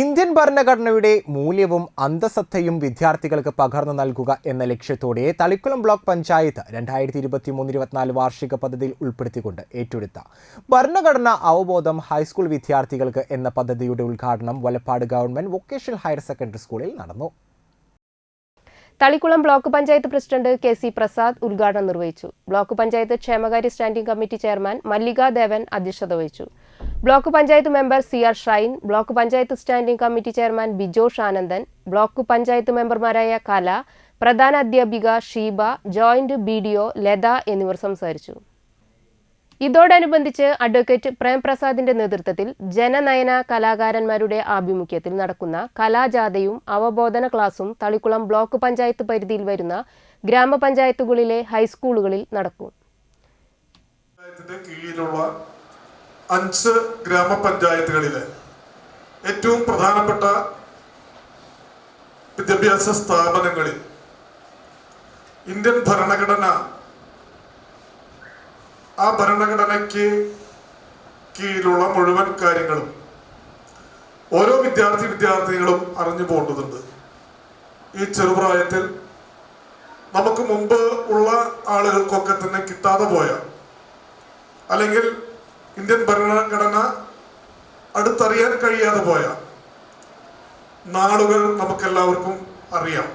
Indian ഭരണഘടനയുടെ മൂല്യവും അന്തസത്തയും വിദ്യാർത്ഥികൾക്ക് പകർന്നു നൽകുക എന്ന ലക്ഷ്യത്തോടെ തളിക്കുളം ബ്ലോക്ക് പഞ്ചായത്ത് രണ്ടായിരത്തി ഇരുപത്തി മൂന്ന് ഇരുപത്തിനാല് വാർഷിക പദ്ധതിയിൽ ഉൾപ്പെടുത്തിക്കൊണ്ട് ഏറ്റെടുത്ത ഭരണഘടന അവബോധം ഹൈസ്കൂൾ വിദ്യാർത്ഥികൾക്ക് എന്ന പദ്ധതിയുടെ ഉദ്ഘാടനം Valappad government vocational higher secondary സ്കൂളിൽ നടന്നു. Thalikulam block panchayat president K C Prasad ഉദ്ഘാടനം നിർവഹിച്ചു. ബ്ലോക്ക് പഞ്ചായത്ത് ക്ഷേമകാര്യ standing committee chairman Mallika Devan അധ്യക്ഷത വഹിച്ചു. Block panchayat member C R Shine block panchayat standing committee chairman Bijosh Anandan block panchayat മെമ്പർമാരായ കല പ്രധാന അധ്യാപിക Sheeba joint B D O Latha എന്നിവർ സംസാരിച്ചു. ഇതോടനുബന്ധിച്ച് അഡ്വക്കേറ്റ് പ്രേംപ്രസാദിന്റെ നേതൃത്വത്തിൽ ജനനയന കലാകാരന്മാരുടെ ആഭിമുഖ്യത്തിൽ നടക്കുന്ന കലാജാഥയും അവബോധന ക്ലാസും തളിക്കുളം ബ്ലോക്ക് പഞ്ചായത്ത് പരിധിയിൽ വരുന്ന ഗ്രാമപഞ്ചായത്തുകളിലെ ഹൈസ്കൂളുകളിൽ നടക്കും. അഞ്ച് ഗ്രാമപഞ്ചായത്തുകളിലെ ഏറ്റവും പ്രധാനപ്പെട്ട വിദ്യാഭ്യാസ സ്ഥാപനങ്ങളിൽ ഇന്ത്യൻ ഭരണഘടന ആ ഭരണഘടനയ്ക്ക് കീഴിലുള്ള മുഴുവൻ കാര്യങ്ങളും ഓരോ വിദ്യാർത്ഥി വിദ്യാർത്ഥികളും അറിഞ്ഞു പോകേണ്ടതുണ്ട്. ഈ ചെറുപ്രായത്തിൽ നമുക്ക് മുമ്പ് ഉള്ള ആളുകൾക്കൊക്കെ തന്നെ കിട്ടാതെ പോയ അല്ലെങ്കിൽ ഇന്ത്യൻ ഭരണഘടന അടുത്തറിയാൻ കഴിയാതെ പോയ നാളുകൾ നമുക്കെല്ലാവർക്കും അറിയാം.